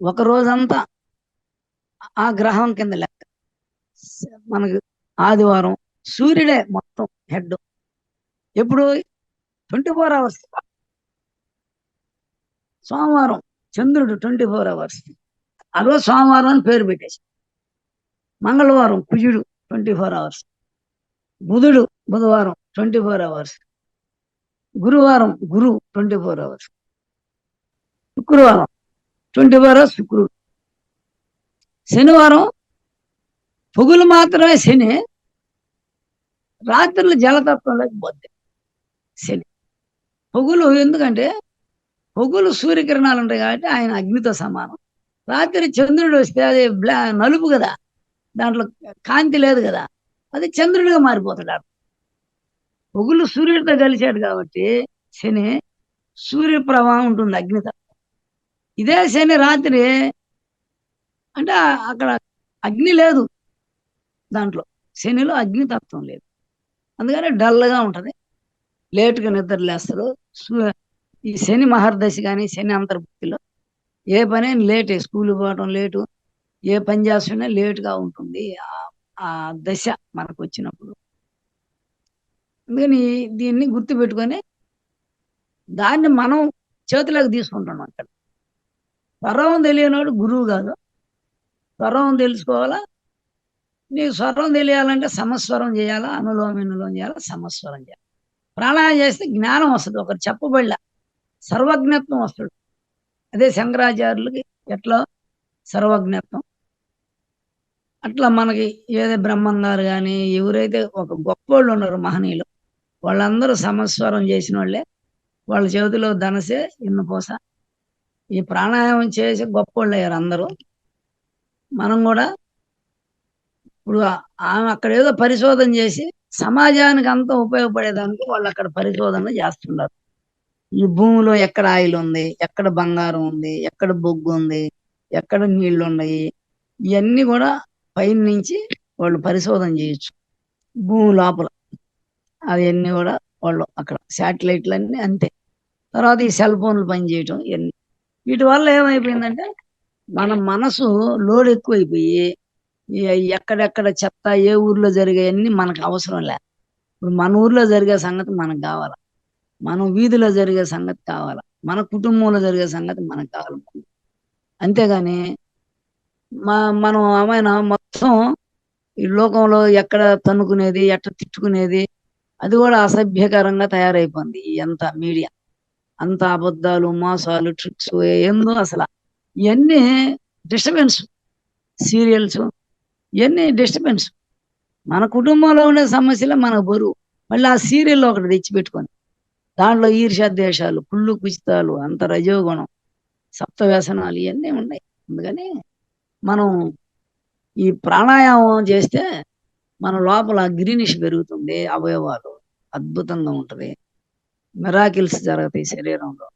ఒక రోజంతా ఆ గ్రహం కింద లెక్క. మనకు ఆదివారం సూర్యుడే మొత్తం హెడ్. ఎప్పుడు? Twenty four hours. సోమవారం చంద్రుడు ట్వంటీ ఫోర్ అవర్స్. అదో సోమవారం అని పేరు పెట్టేసి మంగళవారం కుజుడు ట్వంటీ ఫోర్ అవర్స్. బుధుడు బుధవారం ట్వంటీ ఫోర్ అవర్స్. గురువారం గురు ట్వంటీ ఫోర్ అవర్స్. శుక్రవారం ట్వంటీ ఫోర్ అవర్స్ శుక్రుడు. శనివారం పొగులు మాత్రమే శని రాత్రులు జలతత్వంలోకి పోద్ది శని. పొగులు ఎందుకంటే పొగులు సూర్యకిరణాలు ఉంటాయి కాబట్టి ఆయన అగ్నితో సమానం. రాత్రి చంద్రుడు వస్తే అది బ్లా నలుపు కదా. దాంట్లో కాంతి లేదు కదా. అది చంద్రుడిగా మారిపోతాడు పొగులు సూర్యుడితో కలిశాడు కాబట్టి శని సూర్య ప్రభావం ఉంటుంది అగ్నితో. ఇదే శని రాత్రి అంటే అక్కడ అగ్ని లేదు దాంట్లో. శనిలో అగ్నితత్వం లేదు. అందుకని డల్గా ఉంటుంది. లేటుగా నిద్ర లేస్తారు. ఈ శని మహర్దశి కానీ శని అంతర్భుక్తిలో ఏ పని లేట్. స్కూల్ పోవడం లేటు. ఏ పని చేస్తున్నా లేటుగా ఉంటుంది. ఆ- ఆ దశ మనకు వచ్చినప్పుడు. అందుకని దీన్ని గుర్తుపెట్టుకొని దాన్ని మనం చేతిలోకి తీసుకుంటున్నాం అక్కడ స్వరం తెలియనివాడు గురువు కాదు. స్వరం తెలుసుకోవాలా? నీకు స్వరం తెలియాలంటే సమస్వరం చేయాలా? అనులోమ వినులోం చేయాలా? సమస్వరం చేయాలి? ప్రాణాయం చేస్తే జ్ఞానం వస్తుంది. ఒకరు చెప్పబడిలా సర్వజ్ఞత్వం వస్తుంది. అదే శంకరాచార్యులకి ఎట్లా సర్వజ్ఞత్వం? అట్లా మనకి ఏదో బ్రహ్మం గారు కానీ ఎవరైతే ఒక గొప్పోళ్ళు ఉన్నారు మహనీయులు వాళ్ళందరూ సమస్వరం చేసిన వాళ్ళే. వాళ్ళ చేతిలో ధనసే ఇన్నపోస ఈ ప్రాణాయామం చేసి గొప్పోళ్ళు అయ్యారు అందరూ. మనం కూడా ఇప్పుడు ఆమె అక్కడ ఏదో పరిశోధన చేసి సమాజానికి అంతా ఉపయోగపడేదానికి వాళ్ళు అక్కడ పరిశోధన చేస్తున్నారు ఈ భూమిలో ఎక్కడ ఆయిల్ ఉంది ఎక్కడ బంగారం ఉంది ఎక్కడ బొగ్గు ఉంది ఎక్కడ నీళ్ళు ఉన్నాయి ఇవన్నీ కూడా పైన నుంచి వాళ్ళు పరిశోధన చేయొచ్చు. భూమి లోపల అవన్నీ కూడా వాళ్ళు అక్కడ శాటిలైట్లు అన్నీ అంతే. తర్వాత ఈ సెల్ ఫోన్లు పనిచేయటం ఇవన్నీ వీటి వల్ల ఏమైపోయిందంటే మన మనసు లోడ్ ఎక్కువైపోయి ఎక్కడెక్కడ చెత్త ఏ ఊర్లో జరిగాయన్నీ మనకు అవసరం లే. ఇప్పుడు మన ఊర్లో జరిగే సంగతి మనకు కావాల. మనం వీధిలో జరిగే సంగతి కావాల. మన కుటుంబంలో జరిగే సంగతి మనకు కావాలి. అంతేగాని మా మనం ఆమెన మొత్తం ఈ లోకంలో ఎక్కడ తన్నుకునేది ఎట్ట తిట్టుకునేది అది కూడా అసభ్యకరంగా తయారైపోయింది ఎంత అంత మీడియా. అంత అబద్ధాలు మోసాలు ట్రిక్స్ ఏందో అసలు. ఇవన్నీ డిస్టర్బెన్స్ సీరియల్స్ ఇవన్నీ డిస్టర్బెన్స్. మన కుటుంబంలో ఉండే సమస్యలే మనకు బరువు. మళ్ళీ ఆ సీరియల్లో ఒకటి తెచ్చిపెట్టుకొని దాంట్లో ఈర్ష్య దేశాలు కుళ్ళు కుచితాలు అంత రజోగుణం సప్త వ్యసనాలు ఇవన్నీ ఉన్నాయి. అందుకని మనం ఈ ప్రాణాయామం చేస్తే మన లోపల గ్రీనిష్ పెరుగుతుంది అవయవాలు అద్భుతంగా ఉంటుంది. మిరాకిల్స్ జరుగుతాయి శరీరంలో.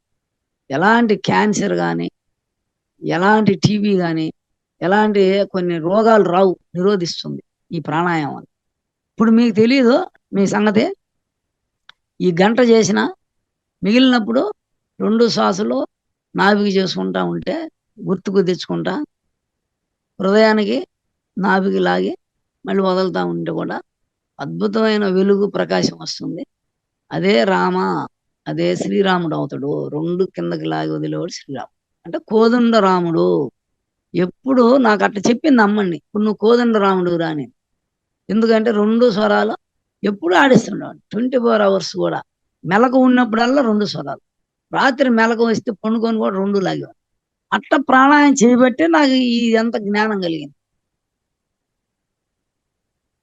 ఎలాంటి క్యాన్సర్ కానీ ఎలాంటి టీబీ కానీ ఎలాంటి కొన్ని రోగాలు రావు నిరోధిస్తుంది ఈ ప్రాణాయామం ఇప్పుడు మీకు తెలియదు మీ సంగతి. ఈ గంట చేసిన మిగిలినప్పుడు రెండు శ్వాసలు నాభికి చేసుకుంటా ఉంటే గుర్తుకు తెచ్చుకుంటా హృదయానికి నాభికి లాగి మళ్ళీ వదులుతూ ఉంటే కూడా అద్భుతమైన వెలుగు ప్రకాశం వస్తుంది. అదే రామ అదే శ్రీరాముడు అవుతాడు. రెండు కిందకి లాగి వదిలేవాడు శ్రీరాముడు. అంటే కోదండ రాముడు ఎప్పుడు నాకు అట్ట చెప్పింది అమ్మండి. ఇప్పుడు నువ్వు కోదండ రాముడు రాని ఎందుకంటే రెండు స్వరాలు ఎప్పుడు ఆడిస్తున్నాడు ట్వంటీ ఫోర్ అవర్స్ కూడా మెలకు ఉన్నప్పుడల్లా రెండు స్వరాలు. రాత్రి మెలకు వస్తే పండుకొని కూడా రెండు లాగేవాడు అట్ట ప్రాణాయం చేయబట్టే నాకు ఈ ఎంత జ్ఞానం కలిగింది.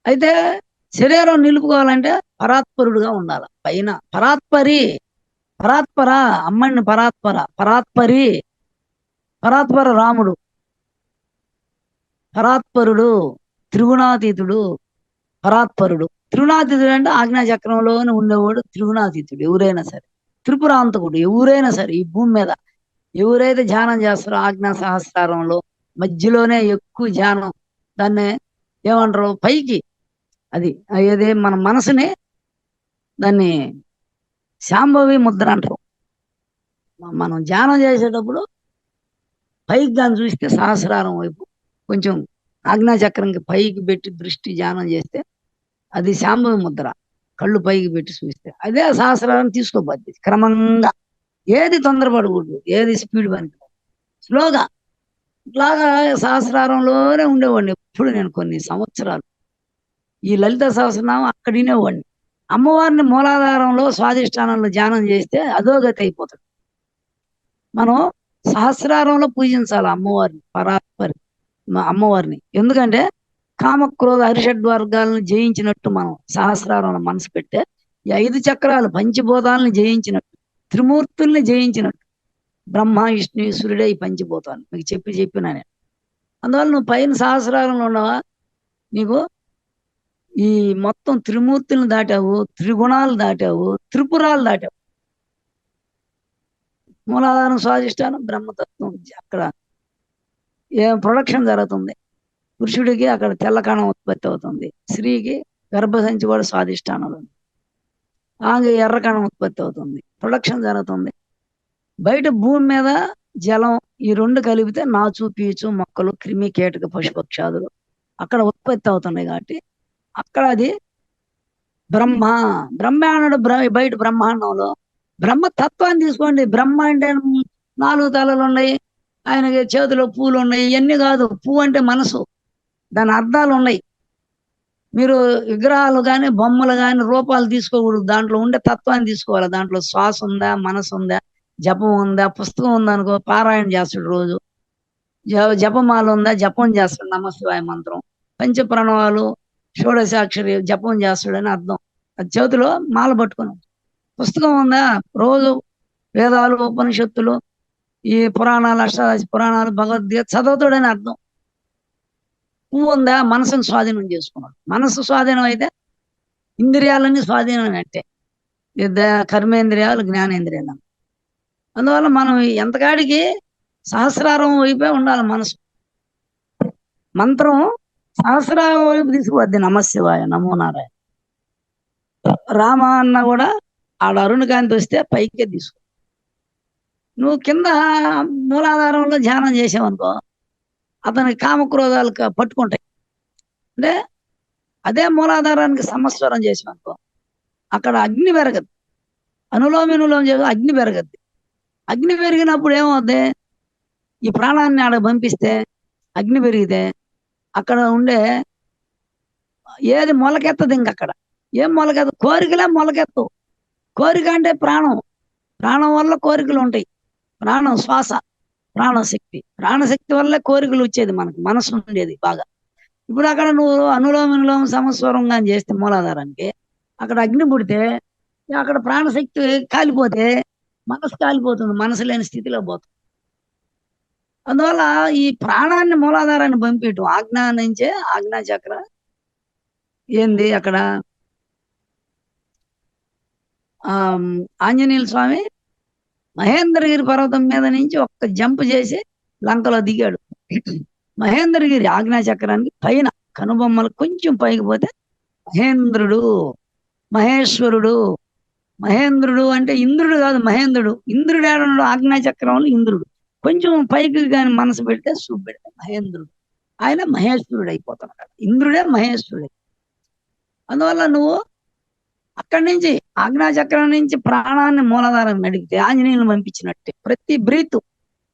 అయితే శరీరం నిలుపుకోవాలంటే పరాత్పరుడుగా ఉండాలి. పైన పరాత్పరి పరాత్పర అమ్మని పరాత్పర పరాత్పరి పరాత్పర రాముడు పరాత్పరుడు త్రిగుణాతీతుడు పరాత్పరుడు. త్రిగుణాతీతుడు అంటే ఆజ్ఞా చక్రంలోనే ఉండేవాడు త్రిగుణాతీతుడు ఎవరైనా సరే. త్రిపురాంతకుడు ఎవరైనా సరే ఈ భూమి మీద. ఎవరైతే ధ్యానం చేస్తారో ఆజ్ఞా సహస్రంలో మధ్యలోనే ఎక్కువ ధ్యానం దాన్ని ఏమంటారు? పైకి అది అదే మన మనసుని దాన్ని శాంభవి ముద్ర అంటారు మనం ధ్యానం చేసేటప్పుడు పైకి దాన్ని చూస్తే సహస్రారం వైపు కొంచెం ఆజ్ఞాచక్రంకి పైకి పెట్టి దృష్టి ధ్యానం చేస్తే అది శాంభవి ముద్ర. కళ్ళు పైకి పెట్టి చూస్తే అదే సహస్రారం తీసుకోబద్ది క్రమంగా ఏది తొందరపడకూడదు ఏది స్పీడ్ పని స్లోగా ఇట్లాగా సహస్రారంలోనే ఉండేవాడిని. ఎప్పుడు నేను కొన్ని సంవత్సరాలు ఈ లలిత సహస్రనామం అక్కడ వినేవాడిని అమ్మవారిని మూలాధారంలో స్వాధిష్టానంలో ధ్యానం చేస్తే అధోగతి అయిపోతాడు. మనం సహస్రారంలో పూజించాలి అమ్మవారిని పరాపరి అమ్మవారిని. ఎందుకంటే కామక్రోధ హరిషడ్ వర్గాలను జయించినట్టు మనం సహస్రారంలో మనసు పెట్టే ఈ ఐదు చక్రాలు పంచభూతాలను జయించినట్టు త్రిమూర్తుల్ని జయించినట్టు. బ్రహ్మ విష్ణు ఈశ్వరుడే ఈ పంచభూతాలు. మీకు చెప్పి చెప్పినా నేను. అందువల్ల నువ్వు పైన సహస్రారంలో ఉన్నావా నీకు ఈ మొత్తం త్రిమూర్తులను దాటావు త్రిగుణాలు దాటావు త్రిపురాలు దాటావు. మూలాధారం స్వాధిష్టానం బ్రహ్మతత్వం అక్కడ ఏ ప్రొడక్షన్ జరుగుతుంది? పురుషుడికి అక్కడ తెల్లకణం ఉత్పత్తి అవుతుంది. స్త్రీకి గర్భసంచి కూడా స్వాధిష్టానం. ఆమె ఎర్రకణం ఉత్పత్తి అవుతుంది. ప్రొడక్షన్ జరుగుతుంది. బయట భూమి మీద జలం ఈ రెండు కలిపితే నాచు పీచు మొక్కలు క్రిమి కీటక పశుపక్షాదులు అక్కడ ఉత్పత్తి అవుతున్నాయి కాబట్టి అక్కడ అది బ్రహ్మ బ్రహ్మాండు బ్రహ్మ బయట బ్రహ్మాండంలో. బ్రహ్మ తత్వాన్ని తీసుకోండి. బ్రహ్మ అంటే నాలుగు తలలు ఉన్నాయి. ఆయనకి చేతిలో పూలు ఉన్నాయి. ఇవన్నీ కాదు. పువ్వు అంటే మనసు. దాని అర్థాలు ఉన్నాయి. మీరు విగ్రహాలు కానీ బొమ్మలు కానీ రూపాలు తీసుకోకూడదు. దాంట్లో ఉండే తత్వాన్ని తీసుకోవాలి. దాంట్లో శ్వాస ఉందా మనసు ఉందా జపం ఉందా పుస్తకం ఉందా అనుకో పారాయణ చేస్తాడు రోజు. జ- జపమాల ఉందా జపం చేస్తాడు. నమశివాయ మంత్రం. పంచ ప్రణవాలు షోడశాక్షరి జపం చేస్తాడని అర్థం. అది చేతిలో మాల పట్టుకుని పుస్తకం ఉందా? రోజు వేదాలు ఉపనిషత్తులు ఈ పురాణాలు అష్టాదశ పురాణాలు భగవద్గీత చదువుతాడని అర్థం. పువ్వు ఉందా? మనసును స్వాధీనం చేసుకున్నాడు. మనసు స్వాధీనం అయితే ఇంద్రియాలన్నీ స్వాధీనం అంటే. కర్మేంద్రియాలు జ్ఞానేంద్రియాలు. అందువల్ల మనం ఎంతకాడికి సహస్రారం వైపే ఉండాలి మనసు. మంత్రం సహస్రారం వైపు తీసుకువద్ది నమశివాయ నమో నారాయణ. రామ అన్న కూడా ఆడ అరుణకాంతి వస్తే పైకే తీసుకో. నువ్వు కింద మూలాధారంలో ధ్యానం చేసావనుకో అతని కామక్రోధాలు పట్టుకుంటాయి. అంటే అదే మూలాధారానికి సమస్వరం చేసావనుకో అక్కడ అగ్ని పెరగదు. అనులోమినులోమ చేసి అగ్ని పెరగద్ది. అగ్ని పెరిగినప్పుడు ఏమవుద్ది? ఈ ప్రాణాన్ని ఆడ పంపిస్తే అగ్ని పెరిగితే అక్కడ ఉండే ఏది మొలకెత్తదు ఇంక అక్కడ. ఏం మొలకెత్తు కోరికలే మొలకెత్తు కోరిక అంటే ప్రాణం. ప్రాణం వల్ల కోరికలు ఉంటాయి. ప్రాణం శ్వాస ప్రాణశక్తి. ప్రాణశక్తి వల్లే కోరికలు వచ్చేది మనకు మనసు ఉండేది బాగా. ఇప్పుడు అక్కడ నువ్వు అనులోమ వినులోమ సమస్వరంగా చేస్తే మూలాధారానికి అక్కడ అగ్ని పుడితే అక్కడ ప్రాణశక్తి కాలిపోతే మనసు కాలిపోతుంది. మనసు లేని స్థితిలో పోతుంది అందువల్ల ఈ ప్రాణాన్ని మూలాధారాన్ని పంపించటం ఆజ్ఞా నుంచే ఆజ్ఞా చక్ర. ఏంది అక్కడ? ఆ ఆంజనేయుల స్వామి మహేంద్రగిరి పర్వతం మీద నుంచి ఒక్క జంప్ చేసి లంకలో దిగాడు. మహేంద్రగిరి ఆజ్ఞా చక్రానికి పైన కనుబొమ్మలు కొంచెం పైకి పోతే మహేంద్రుడు మహేశ్వరుడు. మహేంద్రుడు అంటే ఇంద్రుడు కాదు మహేంద్రుడు. ఇంద్రుడు ఆజ్ఞా చక్రంలో ఇంద్రుడు. కొంచెం పైకి కానీ మనసు పెడితే సుబ్బెడితే మహేంద్రుడు. ఆయన మహేశ్వరుడు అయిపోతున్నాడు ఇంద్రుడే మహేశ్వరుడు. అందువల్ల నువ్వు అక్కడి నుంచి ఆజ్ఞాచక్రం నుంచి ప్రాణాన్ని మూలాధారం నడిపితే ఆంజనేయులు పంపించినట్టే. ప్రతి బ్రీత్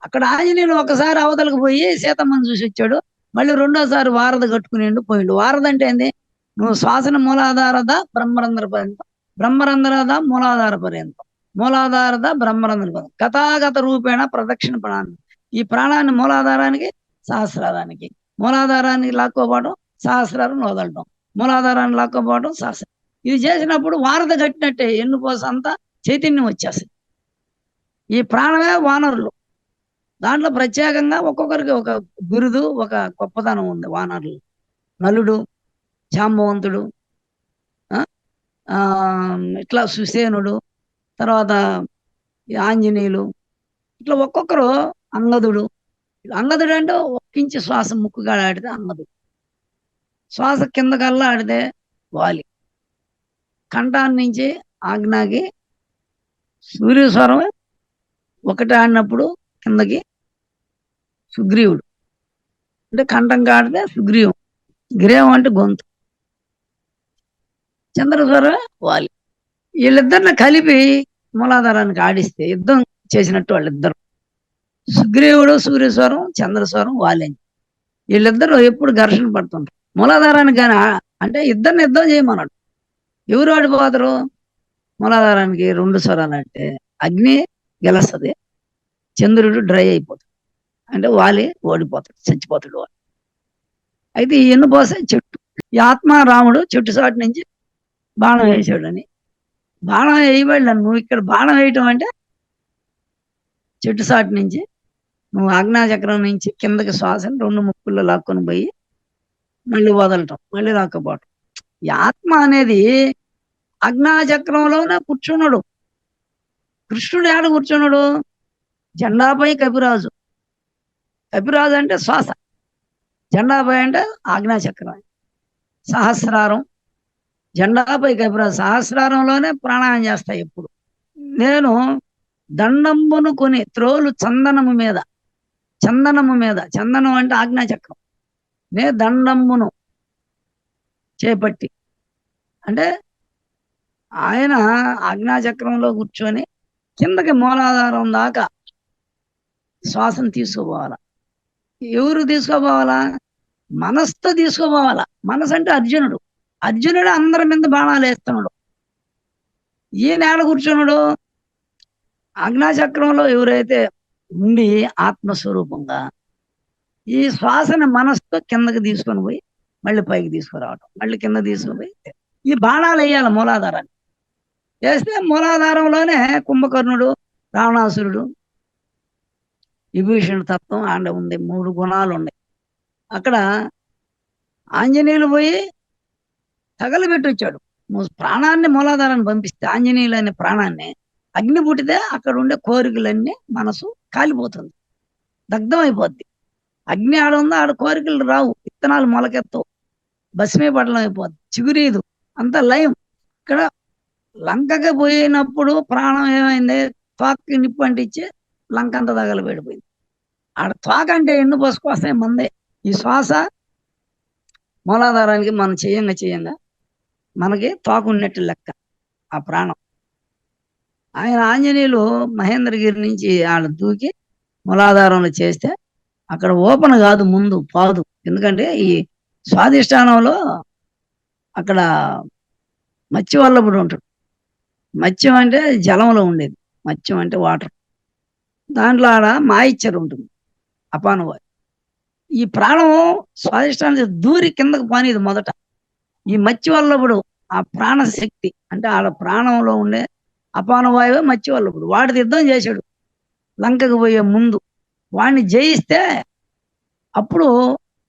అక్కడ ఆంజనేయులు ఒకసారి అవతలకు పోయి సీతమ్మని చూసి వచ్చాడు. మళ్ళీ రెండోసారి వారధ కట్టుకునేండు పోయిండు. వారధ అంటే ఏంది? నువ్వు శ్వాసన మూలాధారద బ్రహ్మరంధ్ర పర్యంతం. బ్రహ్మరంధ్రద మూలాధార పర్యంతం. మూలాధారత బ్రహ్మరంధ్ర పదం కథాగత రూపేణ ప్రదక్షిణ ప్రాణాన్ని ఈ ప్రాణాన్ని మూలాధారానికి సహస్రారానికి. మూలాధారానికి లాక్కోపోవడం సహస్రారం వదలటం. మూలాధారాన్ని లాక్కోపోవడం సహస్రం. ఇది చేసినప్పుడు వారధ కట్టినట్టే ఎన్ను అంతా చైతన్యం వచ్చేస్తుంది. ఈ ప్రాణమే వానరులు. దాంట్లో ప్రత్యేకంగా ఒక్కొక్కరికి ఒక బిరుదు ఒక గొప్పతనం ఉంది వానరులు. నలుడు జాంబవంతుడు ఆ, ఆ, ఇట్లా సుసేనుడు తర్వాత ఆంజనేయులు ఇట్లా ఒక్కొక్కరు అంగదుడు. అంగదుడు అంటే ఒక్కించి శ్వాస ముక్కుగా ఆడితే అంగదుడు శ్వాస కిందకల్లా ఆడితే వాలి. కంఠాన్ని నుంచి ఆజ్ఞాకి సూర్యస్వరం ఒకటి ఆడినప్పుడు కిందకి సుగ్రీవుడు. అంటే కంఠం కాడితే సుగ్రీవం గ్రీవం అంటే గొంతు. చంద్రస్వరమే వాలి. వీళ్ళిద్దరిని కలిపి మూలాధారానికి ఆడిస్తే యుద్ధం చేసినట్టు వాళ్ళిద్దరు. సుగ్రీవుడు సూర్యస్వరం చంద్రస్వరం వాలిని వీళ్ళిద్దరూ ఎప్పుడు ఘర్షణ పడుతుంటారు. మూలాధారానికి కానీ అంటే ఇద్దరిని యుద్ధం చేయమన్నాడు. ఎవరు ఆడిపోతారు? మూలాధారానికి రెండు స్వరాలు అంటే అగ్ని గెలుస్తుంది చంద్రుడు డ్రై అయిపోతాడు. అంటే వాలి ఓడిపోతాడు చచ్చిపోతాడు వాడు. అయితే ఈ ఎన్ను పోసే చెట్టు ఈ ఆత్మ రాముడు చెట్టు సాటి నుంచి బాణం వేసాడని బాణం వేయబడి నువ్వు ఇక్కడ బాణం వేయటం అంటే చెట్టు సాటి నుంచి నువ్వు ఆజ్ఞాచక్రం నుంచి కిందకి శ్వాసను రెండు ముక్కుల్లో లాక్కొని పోయి మళ్ళీ వదలటం మళ్ళీ లాక్కపోవటం ఈ ఆత్మ అనేది అజ్ఞాచక్రంలోనే కూర్చున్నాడు. కృష్ణుడు ఏడ కూర్చున్నాడు? జెండాపై కపిరాజు. కపిరాజు అంటే శ్వాస. జెండాపై అంటే ఆజ్ఞాచక్రం. సహస్రారం జెండాపై కపిరా సహస్రారంలోనే ప్రాణాయం చేస్తాయి ఎప్పుడు. నేను దండంబును కొని త్రోలు చందనము మీద చందనము మీద చందనం అంటే ఆజ్ఞాచక్రం. నే దండంబును చేపట్టి అంటే ఆయన ఆజ్ఞాచక్రంలో కూర్చొని కిందకి మూలాధారం దాకా శ్వాసను తీసుకోపోవాలా? ఎవరు తీసుకోపోవాలా? మనస్తో తీసుకోపోవాలా? మనసు అంటే అర్జునుడు. అర్జునుడు అందరి మీద బాణాలు వేస్తున్నాడు. ఈ నేల కూర్చున్నాడు? అగ్నాచక్రంలో ఎవరైతే ఉండి ఆత్మస్వరూపంగా ఈ శ్వాసని మనసుతో కిందకి తీసుకొని పోయి మళ్ళీ పైకి తీసుకురావటం మళ్ళీ కింద తీసుకొని పోయి ఈ బాణాలు వేయాలి మూలాధారాన్ని. వేస్తే మూలాధారంలోనే కుంభకర్ణుడు రావణాసురుడు విభీషణ తత్వం ఆండ ఉంది మూడు గుణాలు ఉన్నాయి. అక్కడ ఆంజనేయులు పోయి తగలబెట్టి వచ్చాడు నువ్వు ప్రాణాన్ని మూలాధారాన్ని పంపిస్తే ఆంజనేయులు అనే ప్రాణాన్ని అగ్ని పుట్టితే అక్కడ ఉండే కోరికలన్నీ మనసు కాలిపోతుంది. దగ్ధం అయిపోద్ది అగ్ని ఆడ ఉందో ఆడ కోరికలు రావు. విత్తనాలు మొలకెత్తవు. భస్మే పడలం అయిపోద్ది. చిగురీదు. అంత లయం. ఇక్కడ లంకకి పోయినప్పుడు ప్రాణం ఏమైంది? త్వాక్కి నిప్పు అంటించి లంక అంతా తగలబెడిపోయింది ఆడ త్వాక్ అంటే ఎన్ను పోసుకొస్తాయి మందే. ఈ శ్వాస మూలాధారానికి మనం చేయంగా చేయంగా మనకి తోకున్నట్టు లెక్క ఆ ప్రాణం. ఆయన ఆంజనేయులు మహేంద్రగిరి నుంచి వాళ్ళు దూకి మూలాధారంలో చేస్తే అక్కడ ఓపెన్ కాదు ముందు పాదు. ఎందుకంటే ఈ స్వాదిష్టానంలో అక్కడ మత్స్య వల్లభుడు ఉంటాడు. మత్స్యం అంటే జలంలో ఉండేది. మత్స్యం అంటే వాటర్. దాంట్లో ఆడ మాయిచ్చరు ఉంటుంది. అపానవారి ఈ ప్రాణం స్వాదిష్టానికి దూరి కిందకు పోనీది మొదట. ఈ మత్స్య వల్లభుడు ఆ ప్రాణశక్తి అంటే ఆడ ప్రాణంలో ఉండే అపానవాయువే మత్స్య వల్లభుడు వాడిది యుద్ధం చేశాడు. లంకకు పోయే ముందు. వాడిని జయిస్తే అప్పుడు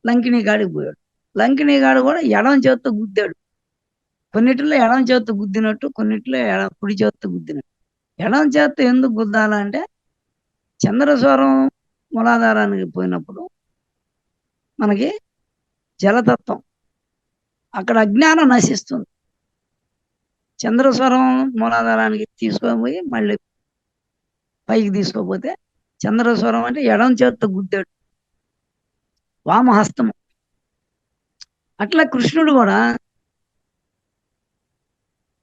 లంకిని గాడికి పోయాడు. లంకిని గాడు కూడా ఎడం చేత్తో గుద్దాడు. కొన్నిటిలో ఎడం చేత్తో గుద్దినట్టు కొన్నిటిలో ఎడ కుడి చేత్తో గుద్దినట్టు. ఎడం చేత్తో ఎందుకు గుద్దాలంటే చంద్రస్వరం మూలాధారానికి పోయినప్పుడు మనకి జలతత్వం అక్కడ అజ్ఞానం నశిస్తుంది. చంద్రస్వరం మూలాధారానికి తీసుకొని పోయి మళ్ళీ పైకి తీసుకోపోతే చంద్రస్వరం అంటే ఎడం చేతితో గుద్దాడు. వామహస్తము. అట్లా కృష్ణుడు కూడా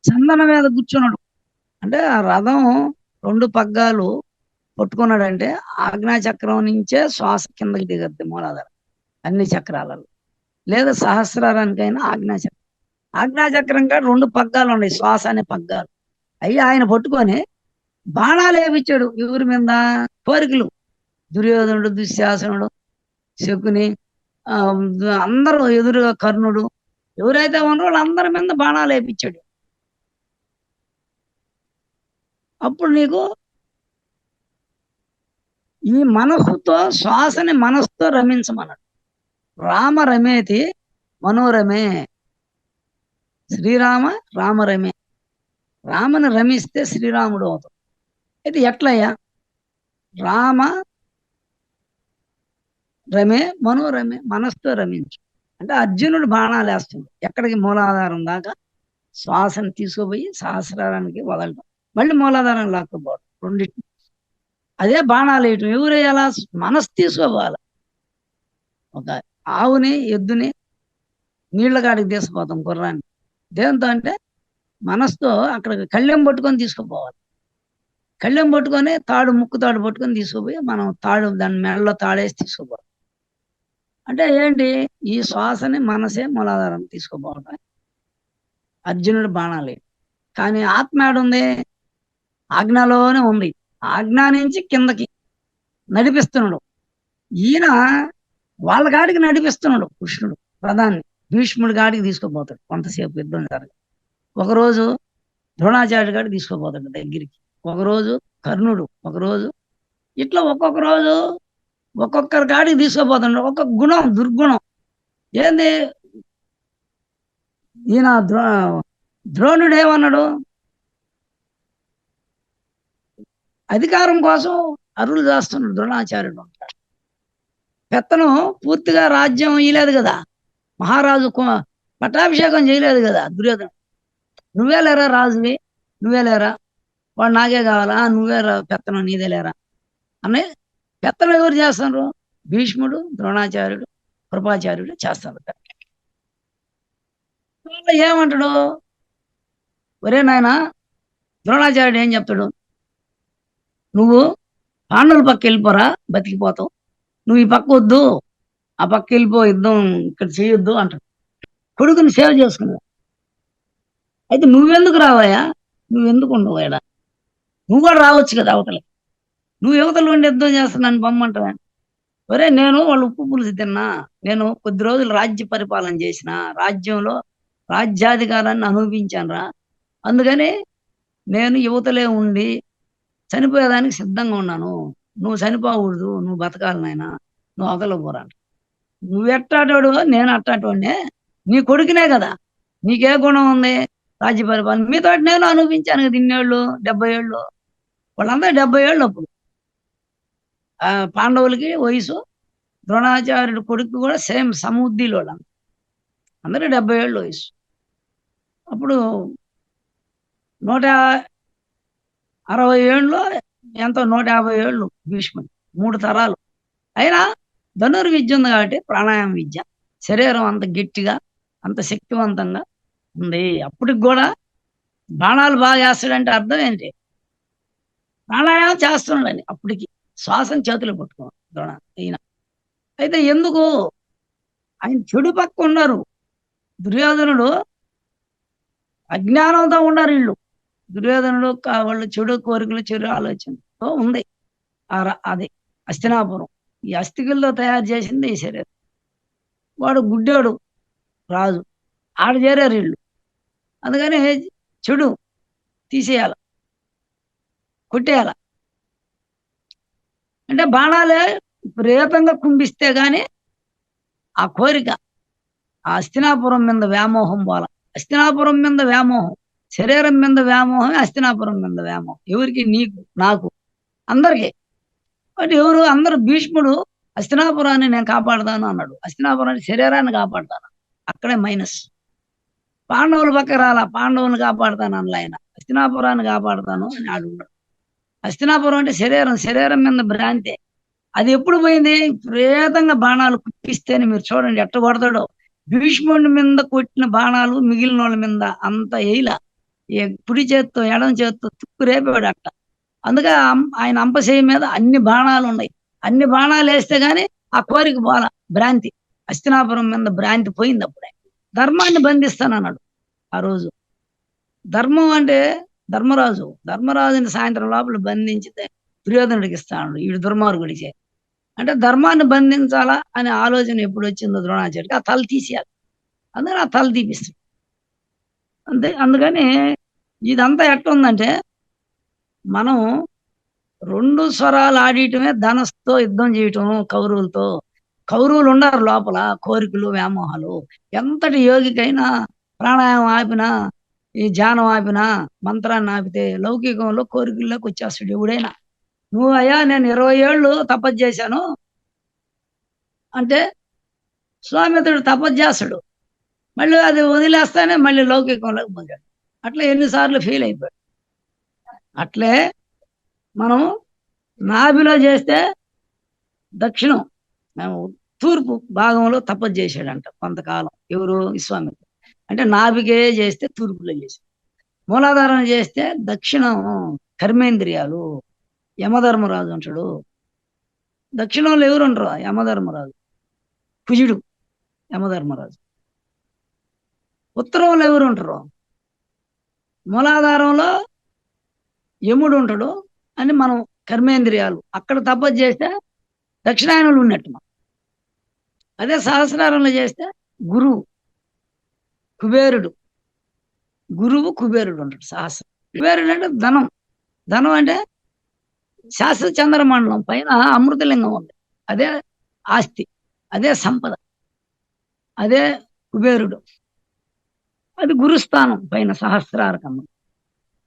చందన మీద కూర్చున్నాడు. అంటే ఆ రథం రెండు పగ్గాలు పట్టుకున్నాడంటే ఆజ్ఞా చక్రం నుంచే శ్వాస కిందకి దిగద్ది మూలాధారం. అన్ని చక్రాలలో. లేదా సహస్రారానికైనా ఆజ్ఞాచక్రం. చక్రం చక్రం కాడ రెండు పగ్గాలు ఉన్నాయి శ్వాస అనే పగ్గాలు. అవి ఆయన పట్టుకొని బాణాలు వేపించాడు ఎవరి మీద? కోరికలు. దుర్యోధనుడు దుశ్శాసనుడు శకుని అందరూ ఎదురుగా కర్ణుడు ఎవరైతే ఉన్నారో వాళ్ళందరి మీద బాణాలు వేపించాడు. అప్పుడు నీకు ఈ మనస్సుతో శ్వాసని మనస్సుతో రమించమన్నాడు. రామ రమేతి మనోరమే. శ్రీరామ రామరమే. రామని రమిస్తే శ్రీరాముడు అవుతాడు. అయితే ఎట్లయ్యా? రామ రమే మనోరమే మనస్తో రమించు. అంటే అర్జునుడు బాణాలు వేస్తుంది ఎక్కడికి మూలాధారం దాకా శ్వాసను తీసుకుపోయి సహస్రానికి వదలటం. మళ్ళీ మూలాధారం లాక్కుపోవడం రెండింటి అదే బాణాలు వేయటం. ఎవరు వేయాలా? మనసు తీసుకోవాలి ఒక ఆవుని ఎద్దుని నీళ్ళగాడికి తీసుకుపోతాం గుర్రాన్ని. దేంతో అంటే మనసుతో అక్కడ కళ్ళెం పట్టుకొని తీసుకుపోవాలి. కళ్ళెం పట్టుకొని తాడు ముక్కు తాడు పట్టుకొని తీసుకుపోయి మనం తాడు దాని మెడలో తాడేసి తీసుకుపోవాలి. అంటే ఏంటి? ఈ శ్వాసని మనసే మూలాధారం తీసుకుపోవటం. అర్జునుడు బాణాలి కానీ ఆత్మ ఏడుంది? ఆజ్ఞలోనే ఉంది. ఆజ్ఞ నుంచి కిందకి నడిపిస్తున్నాడు. ఈయన వాళ్ళ గాడికి నడిపిస్తున్నాడు కృష్ణుడు ప్రధాన్ని భీష్ముడి గాడికి తీసుకుపోతాడు. కొంతసేపు యుద్ధం జరగదు ఒకరోజు ద్రోణాచార్యుడి గాడికి తీసుకుపోతాడు దగ్గరికి. ఒకరోజు కర్ణుడు ఒకరోజు ఇట్లా ఒక్కొక్క రోజు ఒక్కొక్కరి గాడికి తీసుకుపోతున్నాడు ఒక్కొక్క గుణం దుర్గుణం. ఏంది? ఈయన ద్రో ద్రోణుడు ఏమన్నాడు? అధికారం కోసం అరులు చేస్తున్నాడు ద్రోణాచార్యుడు అంటాడు. పెత్తనం పూర్తిగా రాజ్యం ఇయలేదు కదా. మహారాజు పట్టాభిషేకం చేయలేదు కదా దుర్యోధన. నువ్వే లేరా రాజువి? నువ్వే లేరా? వాడు నాకే కావాలా? నువ్వే రా పెత్తనం నీదే లేరా? అని పెత్తనం ఎవరు చేస్తున్నారు భీష్ముడు ద్రోణాచార్యుడు కృపాచార్యుడు చేస్తారు ఏమంటాడు? ఒరే నాయన ద్రోణాచార్యుడు ఏం చెప్తాడు? నువ్వు పాండవుల పక్క వెళ్ళిపోరా బతికిపోతావు. నువ్వు ఈ పక్క వద్దు ఆ పక్క వెళ్ళిపో యుద్ధం ఇక్కడ చేయొద్దు అంటాడు. కొడుకుని సేవ చేసుకున్నావు అయితే నువ్వెందుకు రావాయా నువ్వెందుకు ఉండవు ఇక్కడ నువ్వు కూడా రావచ్చు కదా అవతల నువ్వు యువతలు ఉండి యుద్ధం చేస్తున్నాను బొమ్మంటావా? ఒరే నేను వాళ్ళు ఉప్పు పులుసు తిన్నా. నేను కొద్ది రోజులు రాజ్య పరిపాలన చేసిన. రాజ్యంలో రాజ్యాధికారాన్ని అనుభవించాను రా అందుకని నేను యువతలే ఉండి చనిపోయేదానికి సిద్ధంగా ఉన్నాను. నువ్వు చనిపోకూడదు నువ్వు బతకాలి నాయన నువ్వు అవతల పోరా నువ్వు ఎట్టాటోడు నేను అట్టాటోడినే నీ కొడుకునే కదా. నీకే గుణం ఉంది రాజ్య పరిపాలన. మీతో నేను అనుభవించాను కదా ఇన్నేళ్ళు డెబ్బై ఏళ్ళు. వాళ్ళందరూ డెబ్బై ఏళ్ళు అప్పుడు. ఆ పాండవులకి వయసు ద్రోణాచార్యుడు కొడుకు కూడా సేమ్ సముద్దిలో అందరూ డెబ్బై ఏళ్ళు వయసు. అప్పుడు నూట అరవై ఏళ్ళలో ఎంతో? నూట యాభై ఏళ్ళు భీష్ముడు. మూడు తరాలు. అయినా ధనుర్విద్య ఉంది కాబట్టి ప్రాణాయామ విద్య. శరీరం అంత గట్టిగా అంత శక్తివంతంగా ఉంది. అప్పటికి కూడా బాణాలు బాగా వేస్తాడంటే అర్థం ఏంటి? ప్రాణాయామం చేస్తున్నాడని. అప్పటికి శ్వాసం చేతులు పట్టుకోవాలి. ద్రోణ ఈయన. అయితే ఎందుకు? ఆయన చెడు పక్క ఉన్నారు. దుర్యోధనుడు అజ్ఞానంతో ఉన్నారు వీళ్ళు. దుర్యోధనుడు వాళ్ళ చెడు కోరికలు చెడు ఆలోచనతో ఉంది. అది అస్తినాపురం. ఈ అస్థికల్లో తయారు చేసింది ఈ శరీరం. వాడు గుడ్డాడు రాజు. ఆడ చేరారు వీళ్ళు. అందుకని చెడు తీసేయాల కొట్టేయాల. అంటే బాణాలే ప్రేతంగా కుంభిస్తే గాని ఆ కోరిక ఆ అస్తినాపురం మీద వ్యామోహం పోల అస్తినాపురం మీద వ్యామోహం. శరీరం మీద వ్యామోహం అస్తినాపురం మీద వ్యామోహం. ఎవరికి? నీకు నాకు అందరికి. అంటే ఎవరు? అందరు భీష్ముడు అస్తినాపురాన్ని నేను కాపాడుతాను అన్నాడు. అస్తినాపురాన్ని శరీరాన్ని కాపాడుతాను. అక్కడే మైనస్. పాండవుల పక్క రాలా పాండవుని కాపాడుతాను అన్న ఆయన. అస్తినాపురాన్ని కాపాడుతాను అని ఆడు ఉన్నాడు. అస్తినాపురం అంటే శరీరం. శరీరం మీద భ్రాంతే. అది ఎప్పుడు పోయింది? ప్రేతంగా బాణాలు కుప్పిస్తేనే మీరు చూడండి ఎట్ట కొడతాడో. భీష్ముడి మీద కొట్టిన బాణాలు మిగిలిన వాళ్ళ మీద అంత వేయలా కుడి చేత్తో ఎడం చేత్తో తుక్కు రేపాడు అట్ట అందుకే ఆయన అంపశయ మీద అన్ని బాణాలు ఉన్నాయి. అన్ని బాణాలు వేస్తే గాని ఆ కోరిక పోల భ్రాంతి. అస్తినాపురం మీద భ్రాంతి పోయింది అప్పుడే. ధర్మాన్ని బంధిస్తానన్నాడు ఆ రోజు. ధర్మం అంటే ధర్మరాజు. ధర్మరాజుని సాయంత్రం లోపల బంధించి దుర్యోధనుడికి ఇస్తాడు వీడు దుర్మార్గుడిచే అంటే ధర్మాన్ని బంధించాలా అనే ఆలోచన ఎప్పుడు వచ్చిందో ద్రోణాచార్యకి ఆ తల తీసేయాలి. అందుకని ఆ తల తీపిస్తాడు. అంతే. అందుకని ఇదంతా ఎట్టుందంటే మనం రెండు స్వరాలు ఆడియటమే ధనస్తో యుద్ధం చేయటం కౌరవులతో. కౌరవులు ఉండరు లోపల కోరికలు వ్యామోహాలు. ఎంతటి యోగికైనా ప్రాణాయామం ఆపినా ఈ ధ్యానం ఆపినా మంత్రాన్ని ఆపితే లౌకికంలో కోరికల్లోకి వచ్చేస్తాడు ఎవడైనా. నువ్వు అయ్యా నేను ఇరవై ఏళ్ళు తపస్సు చేశాను. అంటే స్వామితుడు తపస్సు చేస్తాడు. మళ్ళీ అది వదిలేస్తానే మళ్ళీ లౌకికంలోకి పొందాడు అట్లా ఎన్నిసార్లు ఫెయిల్ అయిపోయాడు. అట్లే మనం నాభిలో చేస్తే దక్షిణం మేము తూర్పు భాగంలో తపస్సు చేశాడంట కొంతకాలం ఎవరు విశ్వామిత్రుడు. అంటే నాభికే చేస్తే తూర్పులో చేశాడు. మూలాధారణ చేస్తే దక్షిణం కర్మేంద్రియాలు యమధర్మరాజు అంటాడు. దక్షిణంలో ఎవరు ఉండరు యమధర్మరాజు. కుజుడు యమధర్మరాజు. ఉత్తరంలో ఎవరు ఉంటారు మూలాధారంలో యముడు ఉంటాడు అని మనం కర్మేంద్రియాలు. అక్కడ తపస్సు చేస్తే దక్షిణాయనంలో ఉన్నట్టు మనం. అదే సహస్రారంలో చేస్తే గురువు కుబేరుడు. గురువు కుబేరుడు ఉంటాడు సహస్రం. కుబేరుడు అంటే ధనం. ధనం అంటే శాస్త్ర చంద్రమండలం పైన అమృతలింగం ఉంది. అదే ఆస్తి అదే సంపద అదే కుబేరుడు. అది గురుస్థానం పైన సహస్రారకం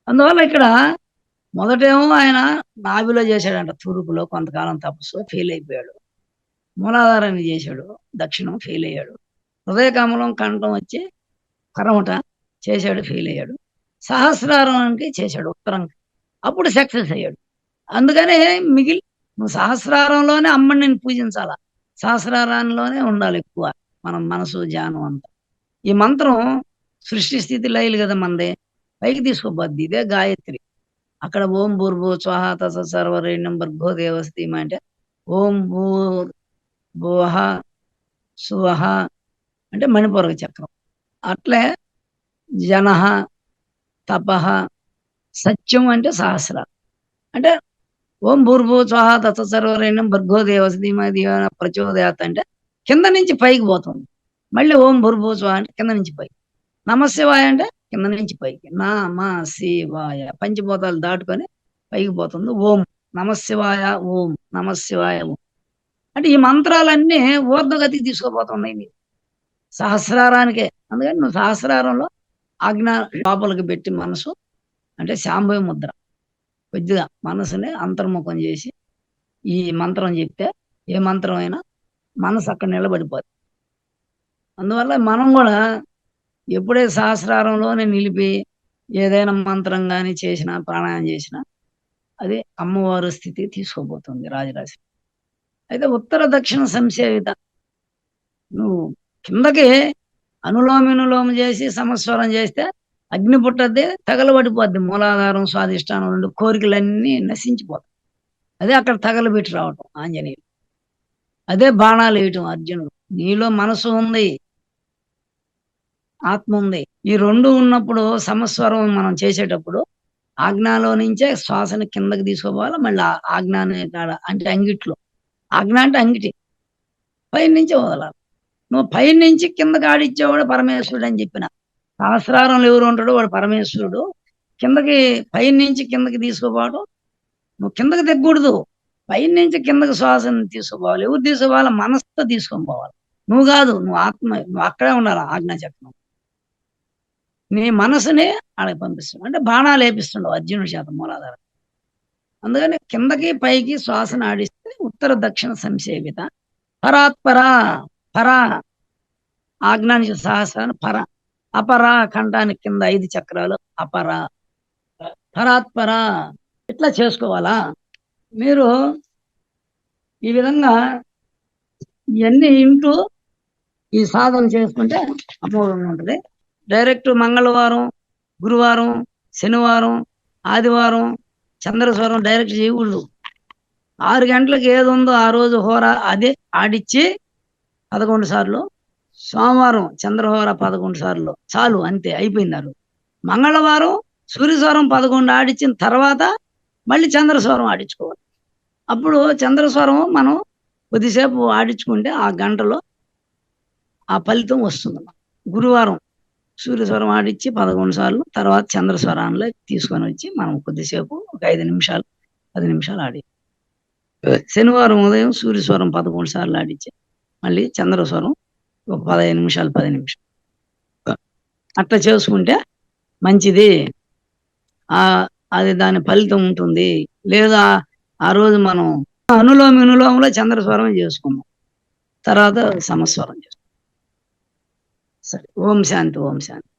అందువల్ల ఇక్కడ మొదటేమో ఆయన నాభిలో చేశాడంట తూర్పులో కొంతకాలం తపస్సు ఫెయిల్ అయిపోయాడు. మూలాధారాన్ని చేశాడు దక్షిణం ఫెయిల్ అయ్యాడు. హృదయ కమలం కంఠం వచ్చి కరమట చేశాడు ఫెయిల్ అయ్యాడు. సహస్రారానికి చేశాడు ఉత్తరం. అప్పుడు సక్సెస్ అయ్యాడు. అందుకనే మిగిలి నువ్వు సహస్రారంలోనే అమ్మని నేను పూజించాలా? ఉండాలి ఎక్కువ మనం మనసు ధ్యానం అంతా. ఈ మంత్రం సృష్టి స్థితి లయలు కదా మనదే పైకి తీసుకోబద్ది ఇదే గాయత్రి. అక్కడ ఓం భూర్భూ స్వాహ తస సర్వరేణ్యం భర్గో దేవస్థీమ అంటే ఓం భూ భూహ సువహ అంటే మణిపూర్వ చక్రం. అట్లే జనహ తపహ సత్యం అంటే సహస్ర. అంటే ఓం భూర్భూ స్వాహ తత్వ సర్వరేణ్యం భర్గో దేవస్థీమ దీవన ప్రచోదయాత్ అంటే కింద నుంచి పైకి పోతుంది. మళ్ళీ ఓం భూర్భూ స్వాహ అంటే కింద నుంచి పైకి. నమశివాయ అంటే కింద నుంచి పైకి. నా మా శివాయ పంచభూతాలు దాటుకొని పైకి పోతుంది. ఓం. నమశివాయ ఓం. నమశివాయ ఓం. అంటే ఈ మంత్రాలన్నీ ఊర్ధగతికి తీసుకుపోతున్నాయి నీకు. సహస్రారానికే. అందుకని నువ్వు సహస్రారంలో ఆజ్ఞ లోపలికి పెట్టి మనసు అంటే శాంభవి ముద్ర. కొద్దిగా మనసుని అంతర్ముఖం చేసి ఈ మంత్రం చెప్తే ఏ మంత్రం అయినా మనసు అక్కడ నిలబడిపోతుంది అందువల్ల మనం కూడా ఎప్పుడే సహస్రారంలోనే నిలిపి ఏదైనా మంత్రం కానీ చేసినా ప్రాణాయామం చేసినా అది అమ్మవారి స్థితి తీసుకోబోతుంది రాజరాశి అయితే ఉత్తర దక్షిణ సంసేవిత నువ్వు కిందకి అనులోమినులోమ చేసి సమస్వరం చేస్తే అగ్ని పుట్టద్ది తగలబడిపోద్ది. మూలాధారం స్వాదిష్టానం రెండు కోరికలన్నీ నశించిపోతాయి. అదే అక్కడ తగలబెట్టి రావటం ఆంజనేయుడు అదే బాణాలు వేయటం అర్జునుడు. నీలో మనసు ఉంది. ఆత్మ ఉంది. ఈ రెండు ఉన్నప్పుడు సమస్వరం మనం చేసేటప్పుడు ఆజ్ఞలో నుంచే శ్వాసని కిందకి తీసుకోవాలి మళ్ళీ ఆజ్ఞాని కాడ అంటే అంగిట్లో. ఆజ్ఞ అంటే అంగిటి. పైన నుంచి వదలాలి. నువ్వు పైన నుంచి కిందకి ఆడిచ్చేవాడు పరమేశ్వరుడు అని చెప్పిన. సహస్రారంలో ఎవరు ఉంటాడో వాడు పరమేశ్వరుడు. కిందకి పైన నుంచి కిందకి తీసుకోపోవడం నువ్వు కిందకి దిగకూడదు పైన నుంచి కిందకి శ్వాసను తీసుకోపోవాలి ఎవరు తీసుకోవాలి? మనసుతో తీసుకొని పోవాలి. నువ్వు కాదు నువ్వు ఆత్మ నువ్వు అక్కడే ఉండాలి ఆజ్ఞా చక్రం. నీ మనసునే ఆడకి పంపిస్తున్నావు అంటే బాణాలు వేపిస్తుండవు అర్జునుడి చేత మూలాధారం. అందుకని కిందకి పైకి శ్వాసను ఆడిస్తే ఉత్తర దక్షిణ సంసేవిత పరాత్పరా పర ఆజ్ఞానికి సహస్రాన్ని పర. అపర కంఠానికి కింద ఐదు చక్రాలు అపర. పరాత్పర ఇట్లా చేసుకోవాలా? మీరు ఈ విధంగా ఇవన్నీ ఇంటూ ఈ సాధన చేసుకుంటే అమోఘంగా ఉంటుంది. డైరెక్ట్ మంగళవారం గురువారం శనివారం ఆదివారం చంద్రస్వరం డైరెక్ట్ చేయకూడదు. ఆరు గంటలకు ఏది ఉందో ఆ రోజు హోరా అదే ఆడిచ్చి పదకొండు సార్లు సోమవారం చంద్రహోర పదకొండు సార్లు చాలు అంతే అయిపోయింది మంగళవారం సూర్యస్వరం పదకొండు ఆడిచ్చిన తర్వాత మళ్ళీ చంద్రస్వరం ఆడించుకోవాలి అప్పుడు చంద్రస్వరం మనం కొద్దిసేపు ఆడించుకుంటే ఆ గంటలో ఆ ఫలితం వస్తుంది. గురువారం సూర్యస్వరం ఆడిచ్చి పదకొండు సార్లు తర్వాత చంద్రస్వరాల్లో తీసుకొని వచ్చి మనం కొద్దిసేపు ఒక ఐదు నిమిషాలు పది నిమిషాలు ఆడి. శనివారం ఉదయం సూర్యస్వరం పదకొండు సార్లు ఆడిచ్చి మళ్ళీ చంద్రస్వరం ఒక పదహైదు నిమిషాలు పది నిమిషాలు. అట్లా చేసుకుంటే మంచిది. ఆ అది దాని ఫలితం ఉంటుంది. లేదా ఆ రోజు మనం అనులోమ వినులోమలో చంద్రస్వరం చేసుకుందాం. తర్వాత సమస్వరం చేసుకుందాం. సరే. ఓం శాంతి ఓం శాంతి.